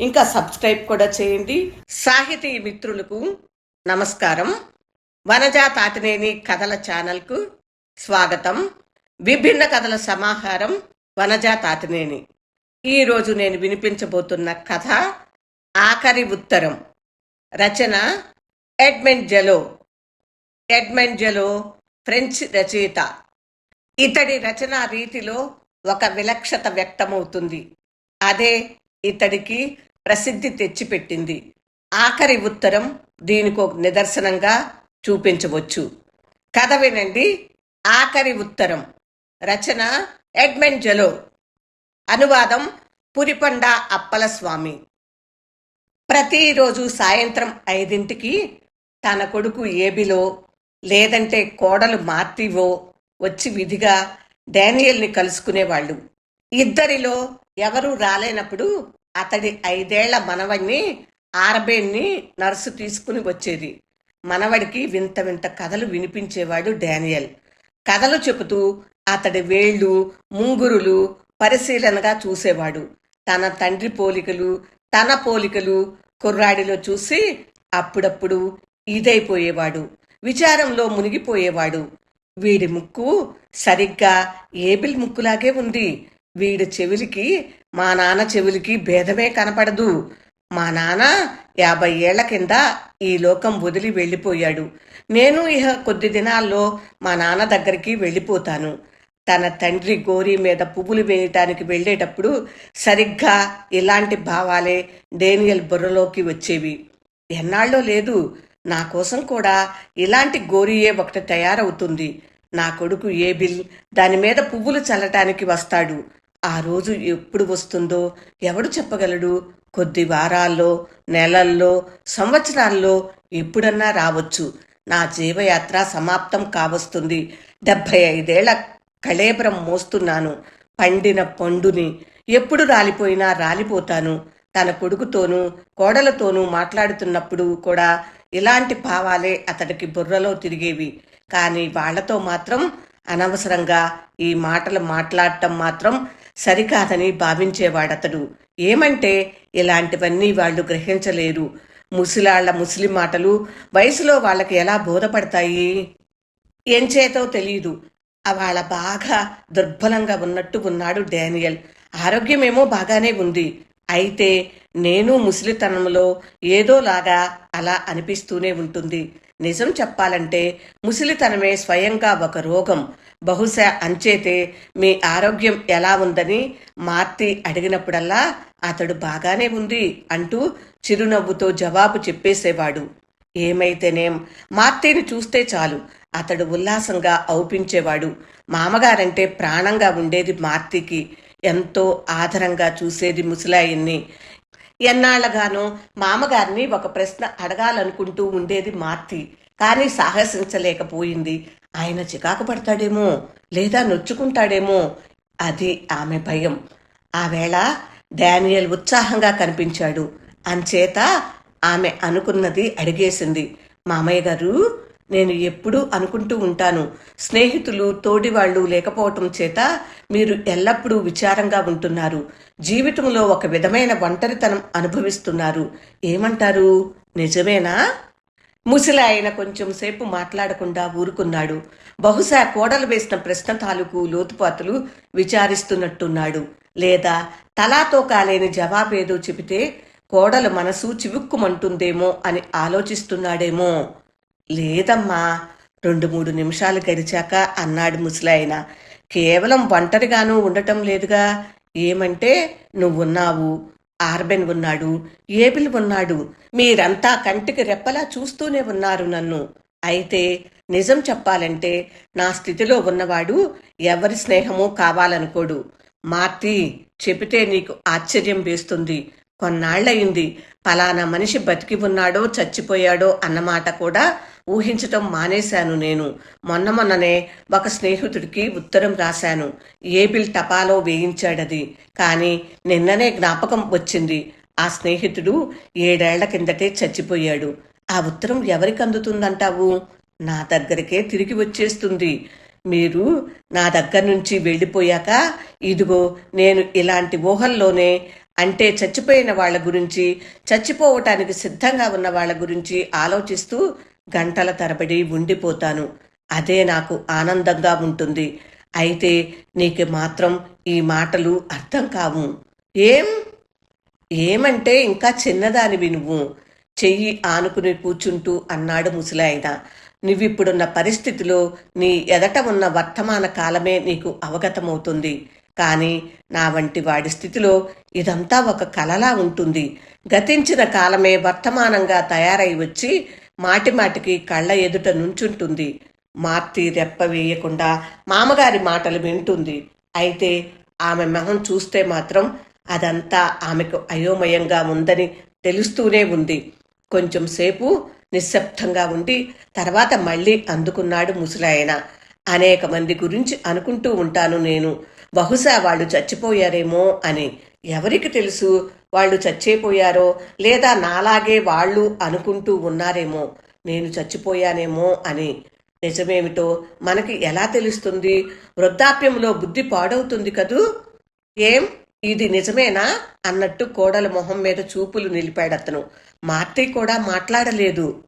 ఇంకా సబ్స్క్రైబ్ కూడా చేయండి. సాహితీ మిత్రులకు నమస్కారం. వనజా తాతినేని కథల ఛానల్కు స్వాగతం. విభిన్న కథల సమాహారం వనజా తాతినేని ఈరోజు నేను వినిపించబోతున్న కథ ఆఖరి ఉత్తరం. రచన ఎడ్మెండ్ జలో. ఎడ్మెండ్ జలో ఫ్రెంచ్ రచయిత. ఇతడి రచనా రీతిలో ఒక విలక్షత వ్యక్తమవుతుంది. అదే ఇతడికి ప్రసిద్ధి తెచ్చిపెట్టింది. ఆఖరి ఉత్తరం దీనికి ఒక నిదర్శనంగా చూపించవచ్చు. కథ వినండి. ఆఖరి ఉత్తరం. రచన ఎడ్మెండ్ జలో. అనువాదం పురిపండ అప్పలస్వామి. ప్రతిరోజు సాయంత్రం ఐదింటికి తన కొడుకు ఏబిలో లేదంటే కోడలు మార్తివో వచ్చి విధిగా డానియల్ని కలుసుకునేవాళ్ళు. ఇద్దరిలో ఎవరూ రాలేనప్పుడు అతడి ఐదేళ్ళ మనవణ్ణి ఆరబేన్ని నర్సు తీసుకుని వచ్చేది. మనవడికి వింత వింత కథలు వినిపించేవాడు డానియల్. కథలు చెబుతూ అతడి వేళ్ళు ముంగురులు పరిశీలనగా చూసేవాడు. తన తండ్రి పోలికలు తన పోలికలు కుర్రాడిలో చూసి అప్పుడప్పుడు ఇదైపోయేవాడు. విచారంలో మునిగిపోయేవాడు. వీడి ముక్కు సరిగ్గా ఏబిల్ ముక్కులాగే ఉంది. వీడి చెవిలికి మా నాన్న చెవిలికి భేదమే కనపడదు. మా నాన్న యాభై ఏళ్ళ కింద ఈ లోకం వదిలి వెళ్ళిపోయాడు. నేను ఇహ కొద్ది దినాల్లో మా నాన్న దగ్గరికి వెళ్ళిపోతాను. తన తండ్రి గోరి మీద పువ్వులు వేయటానికి వెళ్ళేటప్పుడు సరిగ్గా ఇలాంటి భావాలే డేనియల్ బుర్రలోకి వచ్చేవి. ఎన్నాళ్ళో లేదు నా కోసం కూడా ఇలాంటి గోరియే ఒకటి తయారవుతుంది. నా కొడుకు ఏబిల్ దాని మీద పువ్వులు చల్లటానికి వస్తాడు. ఆ రోజు ఎప్పుడు వస్తుందో ఎవడు చెప్పగలడు? కొద్ది వారాల్లో నెలల్లో సంవత్సరాల్లో ఎప్పుడన్నా రావచ్చు. నా జీవయాత్ర సమాప్తం కావస్తుంది. డెబ్భై ఐదేళ్ళ కళేబరం మోస్తున్నాను. పండిన పండుని ఎప్పుడు రాలిపోయినా రాలిపోతాను. తన కొడుకుతోనూ కోడలతోనూ మాట్లాడుతున్నప్పుడు కూడా ఇలాంటి భావాలే అతడికి బుర్రలో తిరిగేవి. కానీ వాళ్ళతో మాత్రం అనవసరంగా ఈ మాటలు మాట్లాడటం మాత్రం సరికాదని భావించేవాడతడు. ఏమంటే ఇలాంటివన్నీ వాళ్ళు గ్రహించలేరు. ముసిలాళ్ళ ముస్లిం మాటలు వయసులో వాళ్ళకి ఎలా బోధపడతాయి? ఎంచేతో తెలియదు వాళ్ళ బాగా దుర్బలంగా ఉన్నట్టు ఉన్నాడు డానియల్. ఆరోగ్యమేమో బాగానే ఉంది. అయితే నేను ముసలితనంలో ఏదోలాగా అలా అనిపిస్తూనే ఉంటుంది. నిజం చెప్పాలంటే ముసలితనమే స్వయంగా ఒక రోగం. బహుశా అంచేతే మీ ఆరోగ్యం ఎలా ఉందని మార్తి అడిగినప్పుడల్లా అతడు బాగానే ఉంది అంటూ చిరునవ్వుతో జవాబు చెప్పేసేవాడు. ఏమైతేనేం మార్తీని చూస్తే చాలు. అతడు ఉల్లాసంగా ఔపించేవాడు. మామగారంటే ప్రాణంగా ఉండేది మార్తీకి. ఎంతో ఆదరంగా చూసేది ముసలాయిన్ని. ఎన్నాళ్ళగానో మామగారిని ఒక ప్రశ్న అడగాలనుకుంటూ ఉండేది మార్తి. కానీ సాహసించలేకపోయింది. ఆయన చికాకు పడతాడేమో లేదా నొచ్చుకుంటాడేమో అది ఆమె భయం. ఆవేళ డానియల్ ఉత్సాహంగా కనిపించాడు. అంచేత ఆమె అనుకున్నది అడిగేసింది. మామయ్య గారు నేను ఎప్పుడూ అనుకుంటూ ఉంటాను. స్నేహితులు తోడివాళ్ళు లేకపోవటం చేత మీరు ఎల్లప్పుడూ విచారంగా ఉంటున్నారు. జీవితంలో ఒక విధమైన ఒంటరితనం అనుభవిస్తున్నారు. ఏమంటారు? నిజమేనా? ముసలి ఆయన కొంచెం సేపు మాట్లాడకుండా ఊరుకున్నాడు. బహుశా కోడలు వేసిన ప్రశ్న తాలూకు లోతుపాతులు విచారిస్తున్నట్టున్నాడు. లేదా తలాతో కాలేని జవాబేదో చెబితే కోడలు మనసు చివుక్కుమంటుందేమో అని ఆలోచిస్తున్నాడేమో. లేదమ్మా రెండు మూడు నిమిషాలు గడిచాక అన్నాడు ముసలాయన. కేవలం ఒంటరిగాను ఉండటం లేదుగా. ఏమంటే నువ్వున్నావు ఆర్బెన్ ఉన్నాడు ఏబిల్ ఉన్నాడు మీరంతా కంటికి రెప్పలా చూస్తూనే ఉన్నారు నన్ను. అయితే నిజం చెప్పాలంటే నా స్థితిలో ఉన్నవాడు ఎవరి స్నేహమూ కావాలనుకోడు. మార్తి చెబితే నీకు ఆశ్చర్యం వేస్తుంది. కొన్నాళ్ళయింది ఫలానా మనిషి బతికి ఉన్నాడో చచ్చిపోయాడో అన్నమాట కూడా ఊహించటం మానేశాను నేను. మొన్న మొన్ననే ఒక స్నేహితుడికి ఉత్తరం రాశాను. ఏబిల్ టపాలో వేయించాడది. కానీ నిన్ననే జ్ఞాపకం వచ్చింది. ఆ స్నేహితుడు ఏడేళ్ళ కిందటే చచ్చిపోయాడు. ఆ ఉత్తరం ఎవరికి అందుతుందంటావు? నా దగ్గరికే తిరిగి వచ్చేస్తుంది. మీరు నా దగ్గర నుంచి వెళ్ళిపోయాక ఇదిగో నేను ఇలాంటి ఊహల్లోనే అంటే చచ్చిపోయిన వాళ్ళ గురించి చచ్చిపోవటానికి సిద్ధంగా ఉన్న వాళ్ళ గురించి ఆలోచిస్తూ గంటల తరబడి ఉండిపోతాను. అదే నాకు ఆనందంగా ఉంటుంది. అయితే నీకు మాత్రం ఈ మాటలు అర్థం కావు. ఏం? ఏమంటే ఇంకా చిన్నదానివి నువ్వు. చెయ్యి ఆనుకుని కూర్చుంటూ అన్నాడు ముసలాయన. నువ్విప్పుడున్న పరిస్థితిలో నీ ఎదట ఉన్న వర్తమాన కాలమే నీకు అవగతమవుతుంది. కానీ నా వంటి వాడి స్థితిలో ఇదంతా ఒక కలలా ఉంటుంది. గతించిన కాలమే వర్తమానంగా తయారై వచ్చి మాటిమాటికి కళ్ళ ఎదుట నుంచుంటుంది. మార్తి రెప్ప వేయకుండా మామగారి మాటలు వింటుంది. అయితే ఆమె మొహం చూస్తే మాత్రం అదంతా ఆమెకు అయోమయంగా ఉందని తెలుస్తూనే ఉంది. కొంచెం సేపు నిశ్శబ్దంగా ఉండి తర్వాత మళ్ళీ అందుకున్నాడు ముసలాయన. అనేక మంది గురించి అనుకుంటూ ఉంటాను నేను. బహుశా వాళ్ళు చచ్చిపోయారేమో అని. ఎవరికి తెలుసు వాళ్ళు చచ్చిపోయారో లేదా నాలాగే వాళ్ళు అనుకుంటూ ఉన్నారేమో. నేను చచ్చిపోయానేమో అని. నిజమేమిటో మనకి ఎలా తెలుస్తుంది? వృద్ధాప్యంలో బుద్ధి పాడవుతుంది కదూ? ఏం? ఇది నిజమేనా? అన్నట్టు కోడల మొహం మీద చూపులు నిలిపాడతను మార్తి కూడా మాట్లాడలేదు.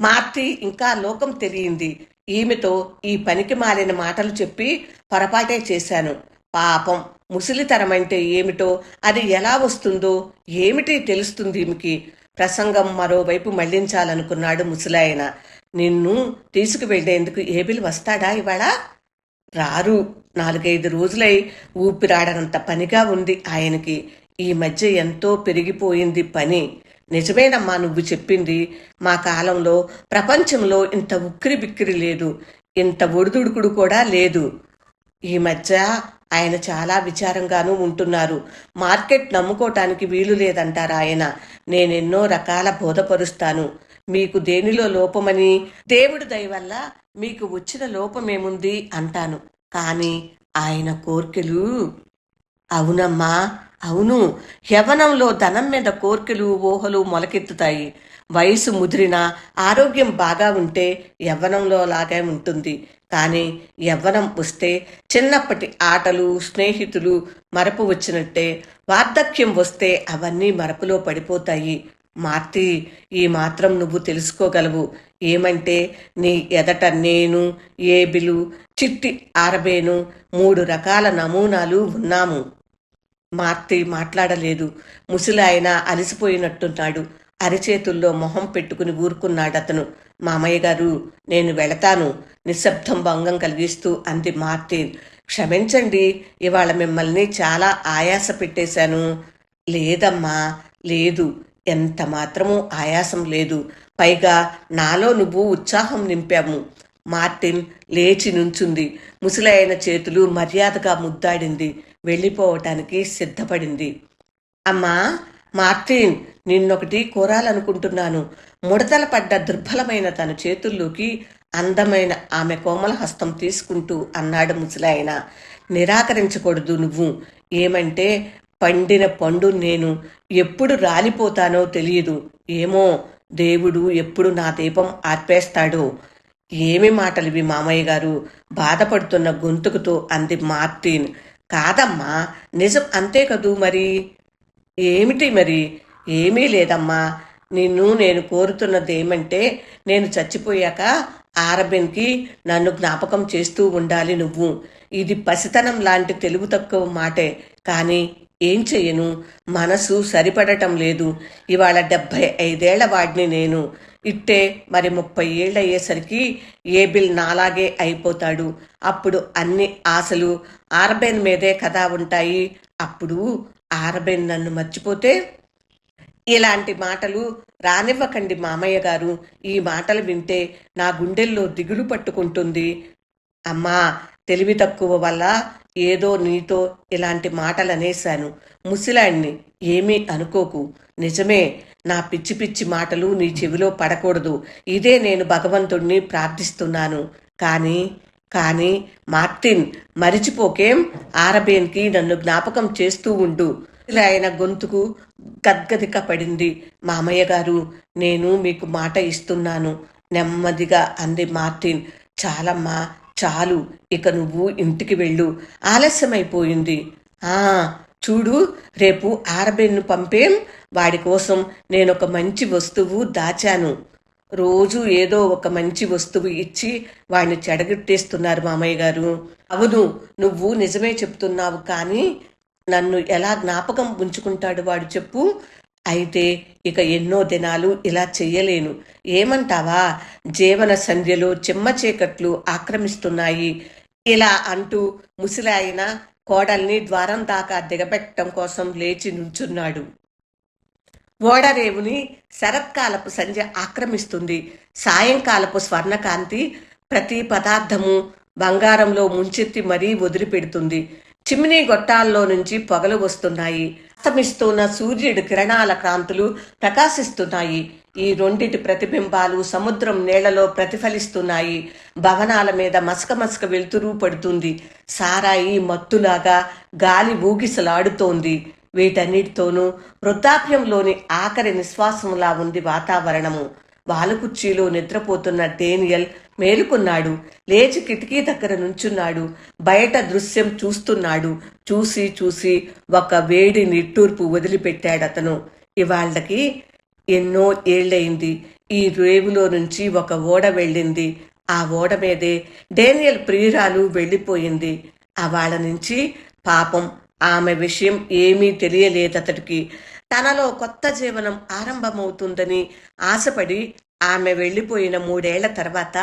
మార్తి ఇంకా లోకం తెలియంది. ఈమెతో ఈ పనికి మాలిన మాటలు చెప్పి పొరపాటే చేశాను. పాపం ముసలితరం అంటే ఏమిటో అది ఎలా వస్తుందో ఏమిటి తెలుస్తుంది ఈమెకి? ప్రసంగం మరోవైపు మళ్ళించాలనుకున్నాడు ముసలాయన. నిన్ను తీసుకువెళ్ళేందుకు ఏబిల్ వస్తాడా ఇవాళ? రారు. నాలుగైదు రోజులై ఊపిరాడనంత పనిగా ఉంది ఆయనకి. ఈ మధ్య ఎంతో పెరిగిపోయింది పని. నిజమేనమ్మా నువ్వు చెప్పింది. మా కాలంలో ప్రపంచంలో ఇంత ఉక్కిరి బిక్కిరి లేదు. ఇంత ఒడిదుడుకుడు కూడా లేదు. ఈ మధ్య ఆయన చాలా విచారంగానూ ఉంటున్నారు. మార్కెట్ నమ్ముకోవటానికి వీలు లేదంటారు ఆయన. నేనెన్నో రకాల బోధపరుస్తాను. మీకు దేనిలో లోపమని దేవుడి దయ వల్ల మీకు వచ్చిన లోపమేముంది అంటాను. కానీ ఆయన కోర్కెలు అవునమ్మా అవును. యవనంలో ధనం మీద కోర్కెలు ఊహలు మొలకెత్తుతాయి. వయసు ముదిరిన ఆరోగ్యం బాగా ఉంటే యవ్వనంలో లాగే ఉంటుంది. కానీ యవ్వనం వస్తే చిన్నప్పటి ఆటలు స్నేహితులు మరపు వచ్చినట్టే. వార్ధక్యం వస్తే అవన్నీ మరపులో పడిపోతాయి. మార్తి ఈ మాత్రం నువ్వు తెలుసుకోగలవు. ఏమంటే నీ ఎదట నేను ఏబిలు చిట్టి ఆరబేను మూడు రకాల నమూనాలు ఉన్నాము. మార్తి మాట్లాడలేదు. ముసలాయన అలసిపోయినట్టున్నాడు. అరిచేతుల్లో మొహం పెట్టుకుని ఊరుకున్నాడతను. మామయ్య గారు నేను వెళతాను. నిశ్శబ్దం భంగం కలిగిస్తూ అంది మార్టిన్ క్షమించండి ఇవాళ మిమ్మల్ని చాలా ఆయాస పెట్టేశాను. లేదమ్మా లేదు. ఎంత మాత్రమూ ఆయాసం లేదు. పైగా నాలో నువ్వు ఉత్సాహం నింపాము. మార్టిన్ లేచి నుంచుంది. ముసలైన చేతులు మర్యాదగా ముద్దాడింది. వెళ్ళిపోవటానికి సిద్ధపడింది. అమ్మా మార్టిన్ నిన్నొకటి కోరాలనుకుంటున్నాను. ముడతల పడ్డ దుర్బలమైన తన చేతుల్లోకి అందమైన ఆమె కోమల హస్తం తీసుకుంటూ అన్నాడు ముసలాయన నిరాకరించకూడదు నువ్వు. ఏమంటే పండిన పండు నేను. ఎప్పుడు రాలిపోతానో తెలియదు. ఏమో దేవుడు ఎప్పుడు నా దీపం ఆర్పేస్తాడో. ఏమి మాటలివి మామయ్య గారు? బాధపడుతున్న గొంతుకుతో అంది మార్టిన్. కాదమ్మా. నిజం అంతే కదూ మరి? ఏమిటి మరి? ఏమీ లేదమ్మా. నిన్ను నేను కోరుతున్నది ఏమంటే నేను చచ్చిపోయాక ఆరబెన్కి నన్ను జ్ఞాపకం చేస్తూ ఉండాలి నువ్వు. ఇది పసితనం లాంటి తెలుగు తక్కువ మాటే. కానీ ఏం చెయ్యను మనసు సరిపడటం లేదు. ఇవాళ డెబ్భై ఐదేళ్ళ వాడిని నేను. ఇట్టే మరి ముప్పై ఏళ్ళు అయ్యేసరికి ఏబిల్ నాలాగే అయిపోతాడు. అప్పుడు అన్ని ఆశలు ఆర్బెన్ మీదే కదా ఉంటాయి. అప్పుడు ఆర్బెన్ నన్ను మర్చిపోతే ఇలాంటి మాటలు రానివ్వకండి మామయ్య గారు. ఈ మాటలు వింటే నా గుండెల్లో దిగులు పట్టుకుంటుంది. అమ్మా తెలివి తక్కువ వల్ల ఏదో నీతో ఇలాంటి మాటలు అనేశాను ముసిలాడిని ఏమీ అనుకోకు. నిజమే నా పిచ్చి పిచ్చి మాటలు నీ చెవిలో పడకూడదు. ఇదే నేను భగవంతుణ్ణి ప్రార్థిస్తున్నాను. కానీ కానీ మార్టిన్ మరిచిపోకేం? ఆరబేన్కి నన్ను జ్ఞాపకం చేస్తూ ఉండు. ఇలా ఆయన గొంతుకు గద్గదిక పడింది. మామయ్య గారు నేను మీకు మాట ఇస్తున్నాను. నెమ్మదిగా అంది మార్టిన్. చాలమ్మా చాలు. ఇక నువ్వు ఇంటికి వెళ్ళు. ఆలస్యమైపోయింది. ఆ చూడు రేపు ఆరబెన్ను పంపేం వాడి కోసం నేను ఒక మంచి వస్తువు దాచాను. రోజు ఏదో ఒక మంచి వస్తువు ఇచ్చి వాడిని చెడగొట్టేస్తున్నారు మామయ్య గారు. అవును నువ్వు నిజమే చెప్తున్నావు కానీ నన్ను ఎలా జ్ఞాపకం ఉంచుకుంటాడు వాడు చెప్పు. అయితే ఇక ఎన్నో దినాలు ఇలా చెయ్యలేను. ఏమంటావా? జీవన సంధ్యలో చిమ్మ చీకట్లు ఆక్రమిస్తున్నాయి. ఇలా అంటూ ముసిలాయన కోడల్ని ద్వారం దాకా దిగబెట్టడం కోసం లేచి నుంచున్నాడు. ఓడరేవుని శరత్కాలపు సంధ్య ఆక్రమిస్తుంది. సాయంకాలపు స్వర్ణకాంతి ప్రతి పదార్థము బంగారంలో ముంచెత్తి మరీ వదిలిపెడుతుంది. చిమ్నీ గొట్టాల్లో నుంచి పొగలు వస్తున్నాయి. అస్తమిస్తున్న సూర్యుడి కిరణాల కాంతులు ప్రకాశిస్తున్నాయి. ఈ రెండిటి ప్రతిబింబాలు సముద్రం నీళ్ళలో ప్రతిఫలిస్తున్నాయి. భవనాల మీద మసక మసక వెలుతురు పడుతుంది. సారాయి మత్తులాగా గాలి ఊగిసలాడుతోంది. వీటన్నిటితోనూ వృద్ధాప్యంలోని ఆఖరి నిశ్వాసంలా ఉంది వాతావరణము. వాలుకుర్చీలో నిద్రపోతున్న డేనియల్ మేలుకున్నాడు. లేచి కిటికీ దగ్గర నుంచున్నాడు. బయట దృశ్యం చూస్తున్నాడు. చూసి చూసి ఒక వేడి నిట్టూర్పు వదిలిపెట్టాడు అతను ఇవాళ్ళకి ఎన్నో ఏళ్ళయింది. ఈ రేవులో నుంచి ఒక ఓడ వెళ్ళింది. ఆ ఓడ మీదే డేనియల్ ప్రియురాలు వెళ్ళిపోయింది. అవాళ్ళ నుంచి పాపం ఆమె విషయం ఏమీ తెలియలేదు అతడికి తనలో కొత్త జీవనం ఆరంభమవుతుందని ఆశపడి ఆమె వెళ్ళిపోయిన మూడేళ్ళ తర్వాత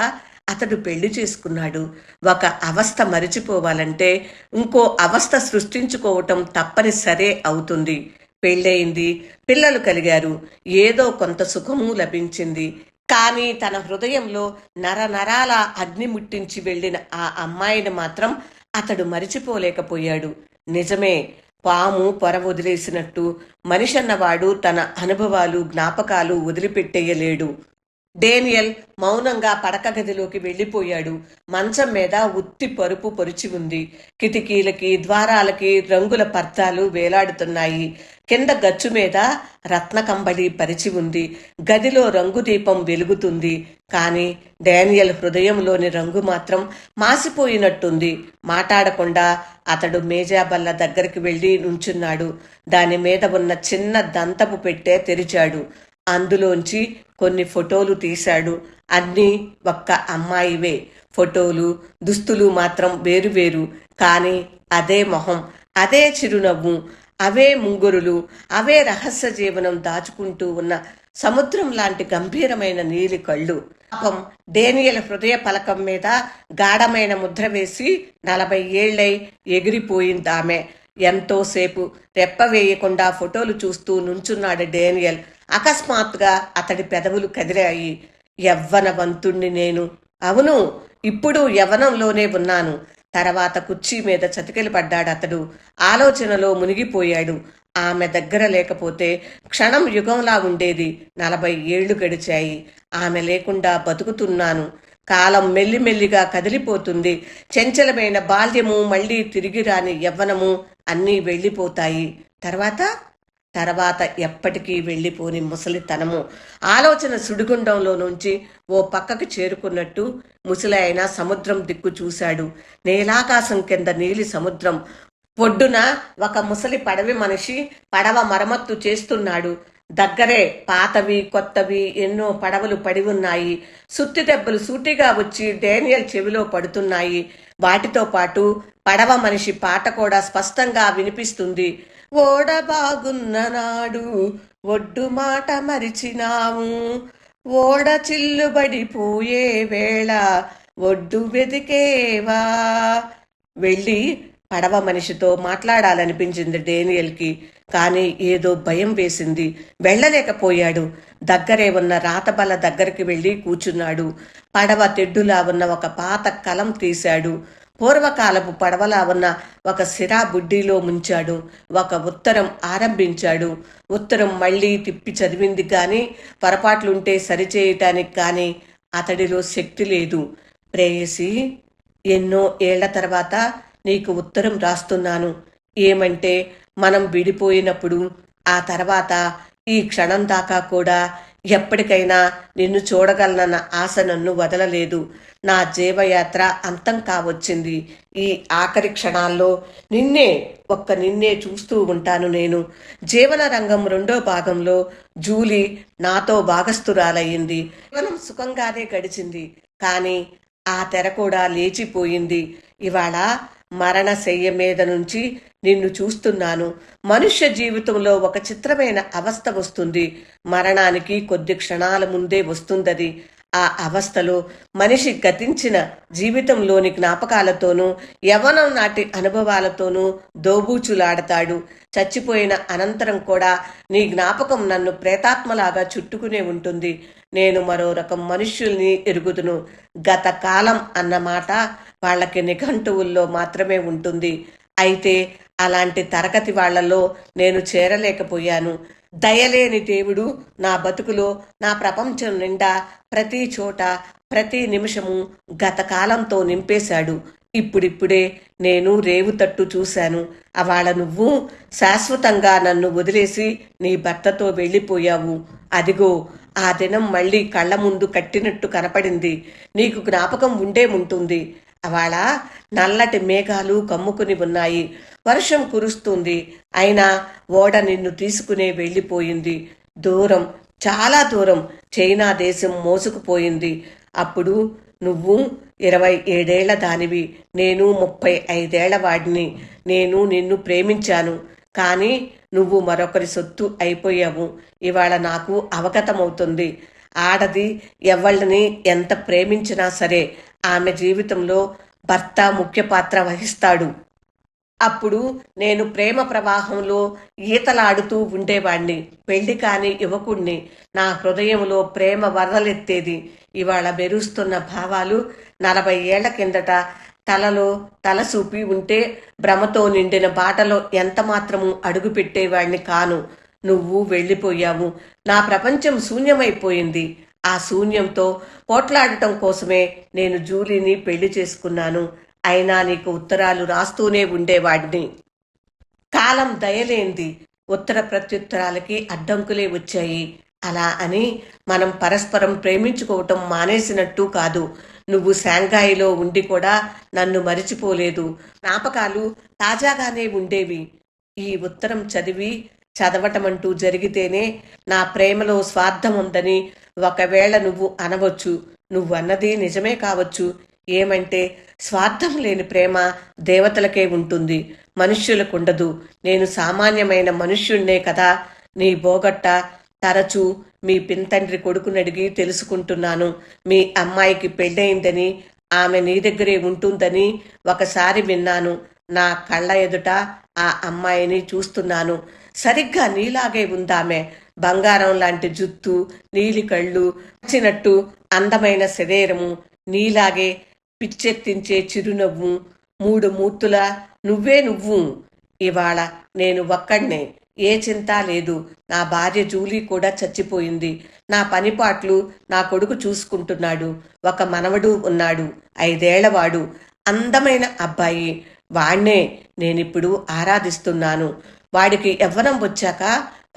అతడు పెళ్ళి చేసుకున్నాడు. ఒక అవస్థ మరిచిపోవాలంటే ఇంకో అవస్థ సృష్టించుకోవటం తప్పనిసరే అవుతుంది. పెళ్ళయింది పిల్లలు కలిగారు. ఏదో కొంత సుఖము లభించింది. కానీ తన హృదయంలో నరనరాల అగ్ని ముట్టించి వెళ్ళిన ఆ అమ్మాయిని మాత్రం అతడు మరిచిపోలేకపోయాడు. నిజమే పాము పొర వదిలేసినట్టు మనిషన్నవాడు తన అనుభవాలు జ్ఞాపకాలు వదిలిపెట్టేయలేడు. డేనియల్ మౌనంగా పడక గదిలోకి వెళ్ళిపోయాడు. మంచం మీద ఉత్తి పరుపు పొరిచి ఉంది. కిటికీలకి ద్వారాలకి రంగుల పర్దాలు వేలాడుతున్నాయి. కింద గచ్చు మీద రత్నకంబళి పరిచి ఉంది. గదిలో రంగు దీపం వెలుగుతుంది. కానీ డానియల్ హృదయంలోని రంగు మాత్రం మాసిపోయినట్టుంది. మాట్లాడకుండా అతడు మేజాబల్ల దగ్గరికి వెళ్ళి నుంచున్నాడు. దాని మీద ఉన్న చిన్న దంతపు పెట్టే తెరిచాడు. అందులోంచి కొన్ని ఫోటోలు తీశాడు. అన్నీ ఒక్క అమ్మాయివే. ఫోటోలు దుస్తులు మాత్రం వేరువేరు కానీ అదే మొహం అదే చిరునవ్వు అవే ముంగురులు అవే రహస్య జీవనం దాచుకుంటూ ఉన్న సముద్రం లాంటి గంభీరమైన నీలి కళ్ళు. పాపం డేనియల్ హృదయ పలకం మీద గాఢమైన ముద్ర వేసి నలభై ఏళ్ళై ఎగిరిపోయింది ఆమె ఎంతోసేపు రెప్ప వేయకుండా ఫోటోలు చూస్తూ నుంచున్నాడు డేనియల్. అకస్మాత్తుగా అతడి పెదవులు కదిలాయి. యవ్వనవంతుణ్ణి నేను. అవును ఇప్పుడు యవ్వనంలోనే ఉన్నాను. తర్వాత కుర్చీ మీద చతికెలు పడ్డాడు అతడు ఆలోచనలో మునిగిపోయాడు. ఆమె దగ్గర లేకపోతే క్షణం యుగంలా ఉండేది. నలభై ఏళ్ళు గడిచాయి. ఆమె లేకుండా బతుకుతున్నాను. కాలం మెల్లిమెల్లిగా కదిలిపోతుంది. చంచలమైన బాల్యము మళ్ళీ తిరిగి రాని యవ్వనము అన్నీ వెళ్ళిపోతాయి. తర్వాత? తర్వాత ఎప్పటికీ వెళ్ళిపోని ముసలితనము. ఆలోచన సుడిగుండంలో నుంచి ఓ పక్కకు చేరుకున్నట్టు ముసలి అయిన సముద్రం దిక్కు చూశాడు. నీలాకాశం కింద నీలి సముద్రం. ఒడ్డున ఒక ముసలి పడవి మనిషి పడవ మరమ్మత్తు చేస్తున్నాడు. దగ్గరే పాతవి కొత్తవి ఎన్నో పడవలు పడి ఉన్నాయి. సుత్తి దెబ్బలు సూటిగా వచ్చి డేనియల్ చెవిలో పడుతున్నాయి. వాటితో పాటు పడవ మనిషి పాట కూడా స్పష్టంగా వినిపిస్తుంది. ఓడ బాగున్న నాడు ఒడ్డు మాట మరిచినాము ఓడ చిల్లుబడిపోయే వేళ ఒడ్డు వెతికేవా? వెళ్ళి పడవ మనిషితో మాట్లాడాలనిపించింది డేనియల్కి. కానీ ఏదో భయం వేసింది. వెళ్ళలేకపోయాడు. దగ్గరే ఉన్న రాతబల దగ్గరికి వెళ్ళి కూర్చున్నాడు. పడవ తెడ్డులా ఉన్న ఒక పాత కలం తీశాడు. పూర్వకాలపు పడవలా ఉన్న ఒక సిరా బుడ్డీలో ముంచాడు. ఒక ఉత్తరం ఆరంభించాడు. ఉత్తరం మళ్ళీ తిప్పి చదివింది కానీ పొరపాట్లుంటే సరిచేయటానికి కానీ అతడిలో శక్తి లేదు. ప్రేయసి ఎన్నో ఏళ్ళ తర్వాత నీకు ఉత్తరం రాస్తున్నాను. ఏమంటే మనం విడిపోయినప్పుడు ఆ తర్వాత ఈ క్షణం దాకా కూడా ఎప్పటికైనా నిన్ను చూడగలనన్న ఆశ నన్ను వదలలేదు. నా జీవయాత్ర అంతం కావచ్చింది. ఈ ఆఖరి క్షణాల్లో నిన్నే ఒక్క నిన్నే చూస్తూ ఉంటాను నేను. జీవన రంగం రెండో భాగంలో జూలీ నాతో భాగస్థురాలయ్యింది. జీవనం సుఖంగానే గడిచింది. కానీ ఆ తెర కూడా లేచిపోయింది. ఇవాళ మరణ శయ్య మీద నుంచి నిన్ను చూస్తున్నాను. మనుష్య జీవితంలో ఒక చిత్రమైన అవస్థ వస్తుంది. మరణానికి కొద్ది క్షణాల ముందే వస్తుందది. ఆ అవస్థలో మనిషి గతించిన జీవితంలోని జ్ఞాపకాలతోనూ యవనం నాటి అనుభవాలతోనూ దోబూచులాడతాడు. చచ్చిపోయిన అనంతరం కూడా నీ జ్ఞాపకం నన్ను ప్రేతాత్మలాగా చుట్టుకునే ఉంటుంది. నేను మరో రకం మనుష్యుల్ని ఎరుగుదును. గత కాలం అన్నమాట వాళ్ళకి నిఘంటువుల్లో మాత్రమే ఉంటుంది. అయితే అలాంటి తరగతి వాళ్ళలో నేను చేరలేకపోయాను. దయలేని దేవుడు నా బతుకులో నా ప్రపంచం నిండా ప్రతి చోట ప్రతి నిమిషము గతకాలంతో నింపేశాడు. ఇప్పుడిప్పుడే నేను రేవు తట్టు చూశాను. అవాళ నువ్వు శాశ్వతంగా నన్ను వదిలేసి నీ భర్తతో వెళ్ళిపోయావు. అదిగో ఆ దినం మళ్ళీ కళ్ళ ముందు కట్టినట్టు కనపడింది. నీకు జ్ఞాపకం ఉండే ఉంటుంది అవాళ నల్లటి మేఘాలు కమ్ముకుని ఉన్నాయి. వర్షం కురుస్తుంది. అయినా ఓడ నిన్ను తీసుకునే వెళ్ళిపోయింది. దూరం చాలా దూరం చైనా దేశం మోసుకుపోయింది. అప్పుడు నువ్వు ఇరవై ఏడేళ్ళ దానివి. నేను ముప్పై ఐదేళ్ళ వాడిని. నేను నిన్ను ప్రేమించాను. కానీ నువ్వు మరొకరి సొత్తు అయిపోయావు. ఇవాళ నాకు అవగతమవుతుంది. ఆడది ఎవళ్ళని ఎంత ప్రేమించినా సరే ఆమె జీవితంలో భర్త ముఖ్య పాత్ర వహిస్తాడు. అప్పుడు నేను ప్రేమ ప్రవాహంలో ఈతలాడుతూ ఉండేవాణ్ణి. పెళ్ళి కాని యువకుణ్ణి. నా హృదయంలో ప్రేమ వరదలెత్తేది. ఇవాళ మెరుస్తున్న భావాలు నలభై ఏళ్ళ కిందట తలలో తల చూపి ఉంటే భ్రమతో నిండిన బాటలో ఎంత మాత్రము అడుగు పెట్టేవాణ్ణి కాను. నువ్వు వెళ్ళిపోయావు. నా ప్రపంచం శూన్యమైపోయింది. ఆ శూన్యంతో పోట్లాడటం కోసమే నేను జూలీని పెళ్ళి చేసుకున్నాను. అయినా నీకు ఉత్తరాలు రాస్తూనే ఉండేవాడిని. కాలం దయలేంది ఉత్తర ప్రత్యుత్తరాలకి అడ్డంకులే వచ్చాయి. అలా అని మనం పరస్పరం ప్రేమించుకోవటం మానేసినట్టు కాదు. నువ్వు శాంఘాయిలో ఉండి కూడా నన్ను మరిచిపోలేదు. జ్ఞాపకాలు తాజాగానే ఉండేవి. ఈ ఉత్తరం చదివి చదవటం అంటూ జరిగితేనే నా ప్రేమలో స్వార్థం ఉందని ఒకవేళ నువ్వు అనవచ్చు. నువ్వు అన్నది నిజమే కావచ్చు. ఏమంటే స్వార్థం లేని ప్రేమ దేవతలకే ఉంటుంది. మనుష్యులకు ఉండదు. నేను సామాన్యమైన మనుష్యుణ్ణే కదా. నీ బోగట్ట తరచూ మీ పింతండ్రి కొడుకునడిగి తెలుసుకుంటున్నాను. మీ అమ్మాయికి పెళ్ళయిందని ఆమె నీ దగ్గరే ఉంటుందని ఒకసారి విన్నాను. నా కళ్ళ ఎదుట ఆ అమ్మాయిని చూస్తున్నాను. సరిగ్గా నీలాగే ఉందామె. బంగారం లాంటి జుత్తు నీలి కళ్ళు వచ్చినట్టు అందమైన శరీరము నీలాగే పిచ్చెత్తించే చిరునవ్వు మూడు మూర్తుల నువ్వే నువ్వు. ఇవాళ నేను ఒక్కడ్నే ఏ చింత లేదు. నా భార్య జూలీ కూడా చచ్చిపోయింది. నా పనిపాట్లు నా కొడుకు చూసుకుంటున్నాడు. ఒక మనవడు ఉన్నాడు. ఐదేళ్ళవాడు. అందమైన అబ్బాయి. వాణ్ణే నేనిప్పుడు ఆరాధిస్తున్నాను. వాడికి యవ్వనం వచ్చాక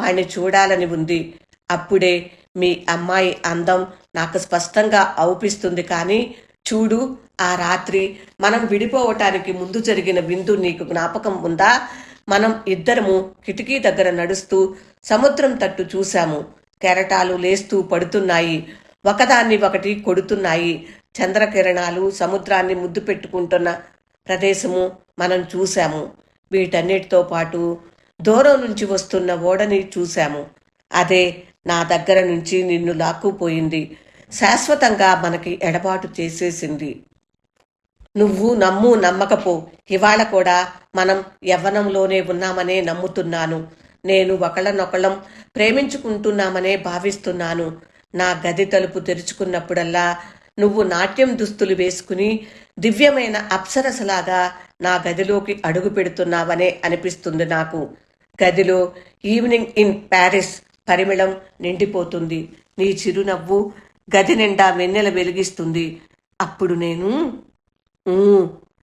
వాణ్ణి చూడాలని ఉంది. అప్పుడే మీ అమ్మాయి అందం నాకు స్పష్టంగా అవుపిస్తుంది కానీ చూడు ఆ రాత్రి మనం విడిపోవటానికి ముందు జరిగిన విందు నీకు జ్ఞాపకం ఉందా? మనం ఇద్దరము కిటికీ దగ్గర నడుస్తూ సముద్రం తట్టు చూశాము. కెరటాలు లేస్తూ పడుతున్నాయి. ఒకదాన్ని ఒకటి కొడుతున్నాయి. చంద్రకిరణాలు సముద్రాన్ని ముద్దు పెట్టుకుంటున్న ప్రదేశము మనం చూశాము. వీటన్నిటితో పాటు దూరం నుంచి వస్తున్న ఓడని చూశాము. అదే నా దగ్గర నుంచి నిన్ను లాక్కుపోయింది. శాశ్వతంగా మనకి ఎడబాటు చేసేసింది. నువ్వు నమ్ము నమ్మకపో. ఇవాళ కూడా మనం యవ్వనంలోనే ఉన్నామనే నమ్ముతున్నాను. నేను ఒకళ్ళనొకళ్ళం ప్రేమించుకుంటున్నామనే భావిస్తున్నాను. నా గది తలుపు తెరుచుకున్నప్పుడల్లా నువ్వు నాట్యం దుస్తులు వేసుకుని దివ్యమైన అప్సరసలాగా నా గదిలోకి అడుగు పెడుతున్నావనే అనిపిస్తుంది నాకు. గదిలో ఈవినింగ్ ఇన్ ప్యారిస్ పరిమళం నిండిపోతుంది. నీ చిరునవ్వు గది నిండా వెన్నెల వెలిగిస్తుంది. అప్పుడు నేను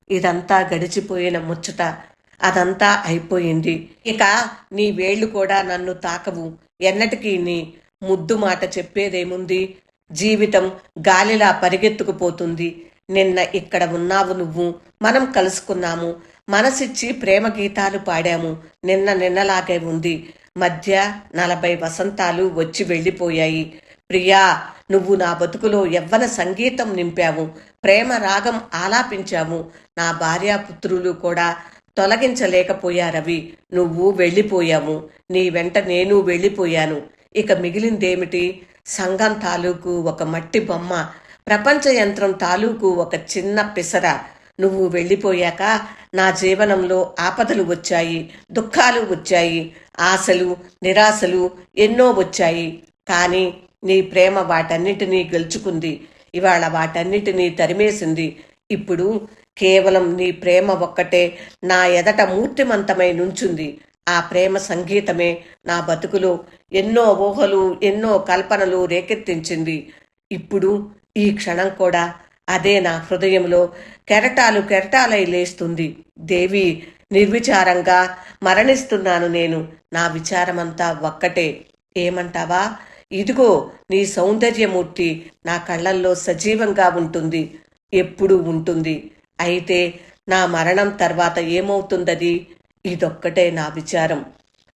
ఇదంతా గడిచిపోయిన ముచ్చట. అదంతా అయిపోయింది. ఇక నీ వేళ్ళు కూడా నన్ను తాకవు. ఎన్నటికీ నీ ముద్దు మాట చెప్పేదేముంది? జీవితం గాలిలా పరిగెత్తుకుపోతుంది. నిన్న ఇక్కడ ఉన్నావు నువ్వు. మనం కలుసుకున్నాము. మనసిచ్చి ప్రేమ గీతాలు పాడాము. నిన్న నిన్నలాగే ఉంది. మధ్య నలభై వసంతాలు వచ్చి వెళ్ళిపోయాయి. ప్రియా నువ్వు నా బతుకులో యవ్వన సంగీతం నింపావు. ప్రేమ రాగం ఆలాపించావు. నా భార్యాపుత్రులు కూడా తొలగించలేకపోయారవి నువ్వు వెళ్ళిపోయావు. నీ వెంట నేను వెళ్ళిపోయాను. ఇక మిగిలిందేమిటి? సంఘం తాలూకు ఒక మట్టి బొమ్మ ప్రపంచ యంత్రం తాలూకు ఒక చిన్న పిసర. నువ్వు వెళ్ళిపోయాక నా జీవనంలో ఆపదలు వచ్చాయి దుఃఖాలు వచ్చాయి ఆశలు నిరాశలు ఎన్నో వచ్చాయి. కానీ నీ ప్రేమ వాటన్నిటినీ గెలుచుకుంది. ఇవాళ వాటన్నిటినీ తరిమేసింది. ఇప్పుడు కేవలం నీ ప్రేమ ఒక్కటే నా ఎదట మూర్తిమంతమై నుంచుంది. ఆ ప్రేమ సంగీతమే నా బతుకులో. ఎన్నో ఊహలు ఎన్నో కల్పనలు రేకెత్తించింది. ఇప్పుడు ఈ క్షణం కూడా అదే నా హృదయంలో కెరటాలు కెరటాలై లేస్తుంది. దేవి నిర్విచారంగా మరణిస్తున్నాను నేను. నా విచారమంతా ఒక్కటే. ఏమంటావా? ఇదిగో నీ సౌందర్యమూర్తి నా కళ్ళల్లో సజీవంగా ఉంటుంది ఎప్పుడూ ఉంటుంది. అయితే నా మరణం తర్వాత ఏమవుతుందది? ఇదొక్కటే నా విచారం.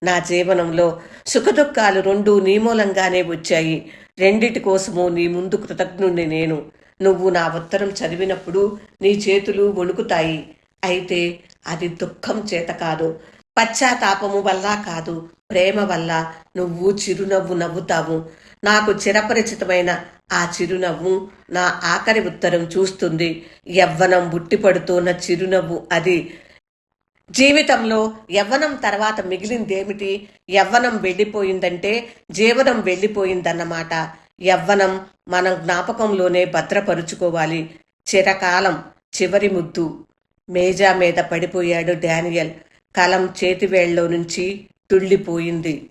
నా జీవనంలో సుఖదుఖాలు రెండు నీ మూలంగానే వచ్చాయి. రెండిటి కోసము నీ ముందు కృతజ్ఞుణ్ణి నేను. నువ్వు నా ఉత్తరం చదివినప్పుడు నీ చేతులు వణుకుతాయి. అయితే అది దుఃఖం చేత కాదు. పశ్చాత్తాపము వల్ల కాదు ప్రేమ వల్ల నువ్వు చిరునవ్వు నవ్వుతావు. నాకు చిరపరిచితమైన ఆ చిరునవ్వు నా ఆఖరి ఉత్తరం చూస్తుంది. యవ్వనం బుట్టిపడుతున్న చిరునవ్వు అది. జీవితంలో యవ్వనం తర్వాత మిగిలిందేమిటి? యవ్వనం వెళ్ళిపోయిందంటే జీవనం వెళ్ళిపోయిందన్నమాట. యవ్వనం మన జ్ఞాపకంలోనే భద్రపరుచుకోవాలి. చిరకాలం చివరి ముద్దు. మేజా మీద పడిపోయాడు డానియల్. కలం చేతివేళ్ళో నుంచి తుళ్ళిపోయింది.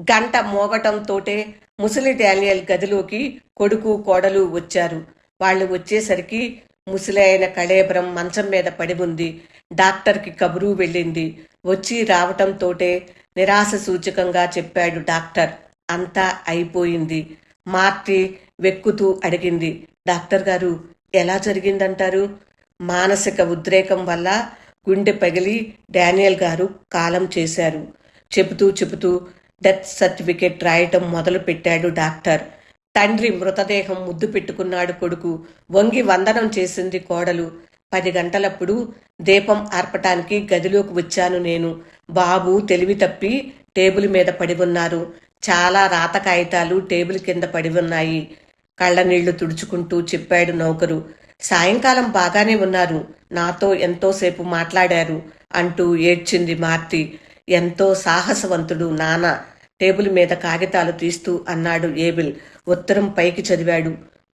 గంట మోగటంతోటే ముసలి డానియల్ గదిలోకి కొడుకు కోడలు వచ్చారు. వాళ్ళు వచ్చేసరికి ముసలి అయిన కళేబరం మంచం మీద పడి ఉంది. డాక్టర్కి కబురు వెళ్ళింది. వచ్చి రావటంతోటే నిరాశ సూచకంగా చెప్పాడు డాక్టర్. అంతా అయిపోయింది. మార్తి వెక్కుతూ అడిగింది. డాక్టర్ గారు ఎలా జరిగిందంటారు? మానసిక ఉద్రేకం వల్ల గుండె పగిలి డానియల్ గారు కాలం చేశారు. చెబుతూ చెబుతూ డెత్ సర్టిఫికేట్ రాయటం మొదలు పెట్టాడు డాక్టర్. తండ్రి మృతదేహం ముద్దు పెట్టుకున్నాడు కొడుకు. వంగి వందనం చేసింది కోడలు. పది గంటలప్పుడు దీపం ఆర్పటానికి గదిలోకి వచ్చాను నేను. బాబు తెలివి తప్పి టేబుల్ మీద పడి ఉన్నారు. చాలా రాత కాగితాలు టేబుల్ కింద పడి ఉన్నాయి. కళ్ళ నీళ్ళు తుడుచుకుంటూ చెప్పాడు నౌకరు. సాయంకాలం బాగానే ఉన్నారు. నాతో ఎంతోసేపు మాట్లాడారు అంటూ ఏడ్చింది మార్తి. ఎంతో సాహసవంతుడు నాన్న టేబుల్ మీద కాగితాలు తీస్తూ అన్నాడు ఏబిల్. ఉత్తరం పైకి చదివాడు.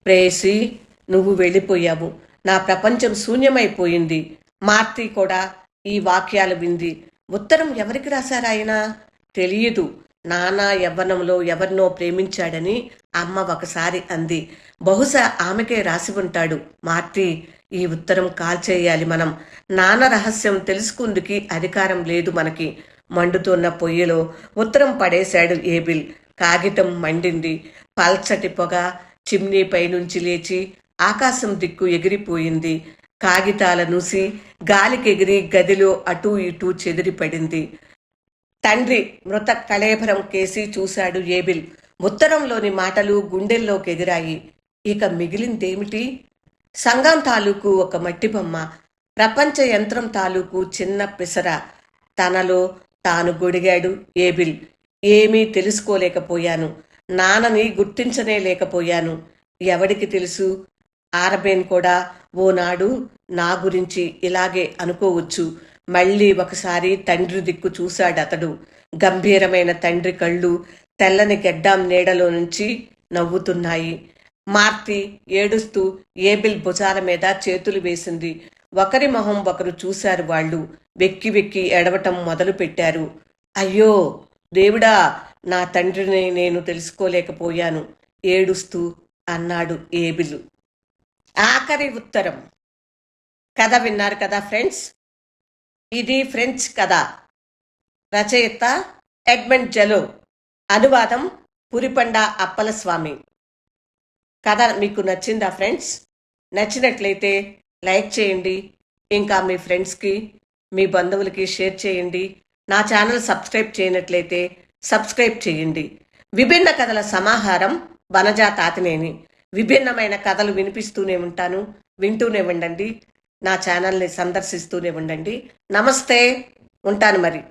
ప్రేసి నువ్వు వెళ్ళిపోయావు. నా ప్రపంచం శూన్యమైపోయింది. మార్తి కూడా ఈ వాక్యాలు వింది. ఉత్తరం ఎవరికి రాశారాయన తెలియదు. నానా యవ్వనంలో ఎవరినో ప్రేమించాడని అమ్మ ఒకసారి అంది. బహుశా ఆమెకే రాసి ఉంటాడు. మార్తి ఈ ఉత్తరం కాల్చేయాలి మనం. నాన్న రహస్యం తెలుసుకుందుకి అధికారం లేదు మనకి. మండుతున్న పొయ్యిలో ఉత్తరం పడేశాడు ఏబిల్. కాగితం మండింది. పల్చటి పొగ చిమ్నీ పైనుంచి లేచి ఆకాశం దిక్కు ఎగిరిపోయింది. కాగితాల నూసి గాలికెగిరి గదిలో అటూ ఇటూ చెదిరి పడింది తండ్రి మృత కళేభరం కేసి చూశాడు ఏబిల్. ఉత్తరంలోని మాటలు గుండెల్లోకి ఎదిరాయి ఇక మిగిలిందేమిటి? సంఘం తాలూకు ఒక మట్టి బొమ్మ ప్రపంచ యంత్రం తాలూకు చిన్న పిసర. తనలో తాను గొడిగాడు ఏబిల్. ఏమీ తెలుసుకోలేకపోయాను. నాన్నని గుర్తించనే లేకపోయాను. ఎవడికి తెలుసు? ఆరబేన్ కూడా ఓనాడు నా గురించి ఇలాగే అనుకోవచ్చు. మళ్ళీ ఒకసారి తండ్రి దిక్కు చూశాడతడు గంభీరమైన తండ్రి కళ్ళు తెల్లని గెడ్డాం నీడలో నుంచి నవ్వుతున్నాయి. మార్తి ఏడుస్తూ ఏబిల్ భుజాల మీద చేతులు వేసింది. ఒకరి మొహం ఒకరు చూశారు వాళ్ళు. వెక్కి వెక్కి ఎడవటం మొదలు పెట్టారు. అయ్యో! దేవుడా! నా తండ్రిని నేను తెలుసుకోలేకపోయాను. ఏడుస్తూ అన్నాడు ఏబిలు. ఆఖరి ఉత్తరం. కథ విన్నారు కదా ఫ్రెండ్స్? ఇది ఫ్రెంచ్ కథ. రచయిత ఎడ్మండ్ జలో. అనువాదం పురిపండ అప్పలస్వామి. కథ మీకు నచ్చిందా ఫ్రెండ్స్? నచ్చినట్లయితే లైక్ చేయండి. ఇంకా మీ ఫ్రెండ్స్కి మీ బంధువులకి షేర్ చేయండి. నా ఛానల్ సబ్స్క్రైబ్ చేయనట్లయితే సబ్స్క్రైబ్ చేయండి. విభిన్న కథల సమాహారం వనజా తాతినేని విభిన్నమైన కథలు వినిపిస్తూనే ఉంటాను. వింటూనే ఉండండి. నా ఛానల్ని సందర్శిస్తూనే ఉండండి. నమస్తే. ఉంటాను మరి.